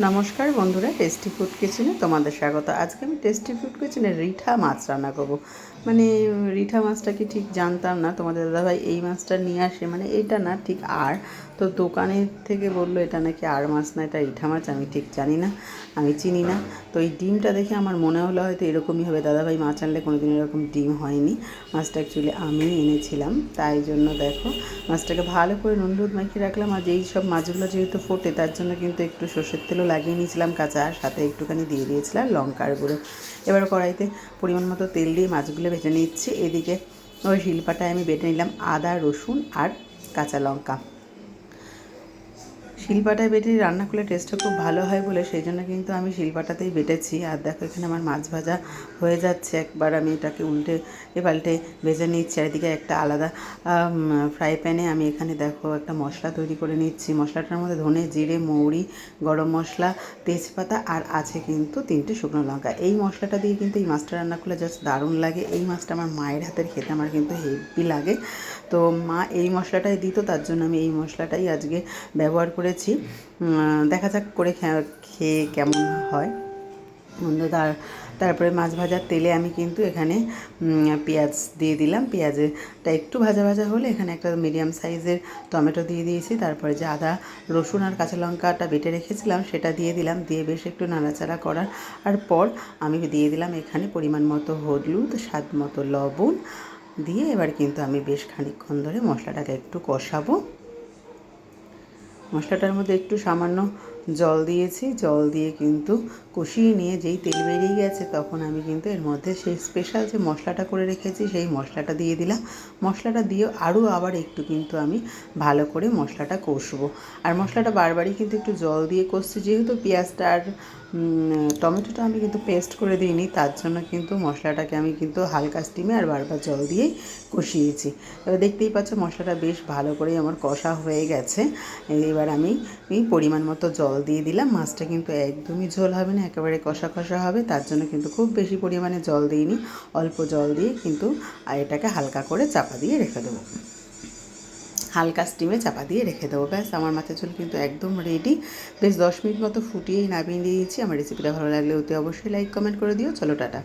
নমস্কার বন্ধুরা tasty food কিচেনে তোমাদের স্বাগত। আজকে আমি টেস্টি ফুড কিচেনে রিঠা মাছ রান্না করব। মানে রিঠা মাছটা কি ঠিক জানতাম না। তোমাদের দাদাভাই এই মাছটা নিয়ে আসে। মানে এটা না ঠিক আর। তো দোকানের থেকে বলল, এটা নাকি আর মাছ না, এটা রিঠা মাছ, আমি ঠিক জানি না, আমি চিনি না। তো এই ডিমটা দেখে আমার মনে হলো, হয়তো এরকমই হবে। দাদাভাই মাছ আনলে কোনো দিন এরকম ডিম হয়নি। মাছটা অ্যাকচুয়ালি আমি এনেছিলাম। তাই জন্য দেখো, মাছটাকে ভালো করে নুন হলুদ মাখিয়ে রাখলাম। আর যেই সব মাছগুলো যেহেতু ফোটে, তার জন্য কিন্তু একটু সর্ষের তেলও লাগিয়ে নিয়েছিলাম কাঁচা, আর সাথে একটুখানি দিয়ে দিয়েছিলাম লঙ্কার গুঁড়ো। এবার কড়াইতে পরিমাণ মতো তেল দিয়ে মাছগুলো ভেজে নিচ্ছি। এদিকে ওই শিলপাটায় আমি বেটে নিলাম আদা, রসুন আর কাঁচা লঙ্কা। শিলপাটায় বেটে রান্না করলে টেস্টটা খুব ভালো হয় বলে সেই জন্য কিন্তু আমি শিলপাটাতেই বেটেছি। আর দেখো, এখানে আমার মাছ ভাজা হয়ে যাচ্ছে। একবার আমি এটাকে উল্টে, এ পাল্টে ভেজে নিচ্ছি। চারিদিকে একটা আলাদা ফ্রাই প্যানে আমি এখানে দেখো একটা মশলা তৈরি করে নিচ্ছি। মশলাটার মধ্যে ধনে, জিরে, মৌরি, গরম মশলা, তেজপাতা আর আছে কিন্তু তিনটে শুকনো লঙ্কা। এই মশলাটা দিয়ে কিন্তু এই মাছটা রান্না করলে জাস্ট দারুণ লাগে। এই মাছটা আমার মায়ের হাতের খেতে আমার কিন্তু হেভি লাগে। তো মা এই মশলাটাই দিত, তার জন্য আমি এই মশলাটাই আজকে ব্যবহার করেছি। দেখা যাক করে খেয়ে কেমন হয়। তার, তারপরে মাছ ভাজার তেলে আমি কিন্তু এখানে পেঁয়াজ দিয়ে দিলাম। পেঁয়াজটা একটু ভাজা ভাজা হলে এখানে একটা মিডিয়াম সাইজের টমেটো দিয়ে দিয়েছি। তারপরে যে আদা, রসুন আর কাঁচা লঙ্কাটা বেটে রেখেছিলাম, সেটা দিয়ে দিলাম। দিয়ে বেশ একটু নাড়াচাড়া করার, আর পর আমি দিয়ে দিলাম এখানে পরিমাণ মতো হলুদ, স্বাদ মতো লবণ। দিয়ে এবার কিন্তু আমি বেশ খানিকক্ষণ ধরে মশলাটাকে একটু কষাবো। মশলাটার মধ্যে একটু সামান্য জল দিয়েছি। জল দিয়ে কিন্তু কষিয়ে নিয়ে যেই তেল বেরিয়ে গেছে, তখন আমি কিন্তু এর মধ্যে সেই স্পেশাল যে মশলাটা করে রেখেছি, সেই মশলাটা দিয়ে দিলাম। মশলাটা দিয়ে আরও আবার একটু কিন্তু আমি ভালো করে মশলাটা কষবো। আর মশলাটা বারবারই কিন্তু একটু জল দিয়ে কষছি, যেহেতু পেঁয়াজটা আর টমেটোটা আমি কিন্তু পেস্ট করে দিইনি, তার জন্য কিন্তু মশলাটাকে আমি কিন্তু হালকা স্টিমে আর বারবার জল দিয়েই কষিয়েছি। এবার দেখতেই পাচ্ছ মশলাটা বেশ ভালো করেই আমার কষা হয়ে গেছে। এবার আমি পরিমাণ মতো জল দিয়ে দিলাম, মাছটা কিন্তু একদমই ঝোল হবে না, একেবারে কষা কষা হবে, তার জন্য কিন্তু খুব বেশি পরিমাণে জল দিইনি, অল্প জল দিয়ে কিন্তু এটাকে হালকা করে চাপা দিয়ে রেখে দেবো। হালকা স্টিমে চাপা দিয়ে রেখে দেবো। ব্যাস, আমার মাথা চুল কিন্তু একদম রেডি বেশ দশ মিনিট মতো ফুটিয়েই নামিয়ে দিয়েছি। আমার রেসিপিটা ভালো লাগলে অতি অবশ্যই লাইক কমেন্ট করে দিও। চলো, টাটা।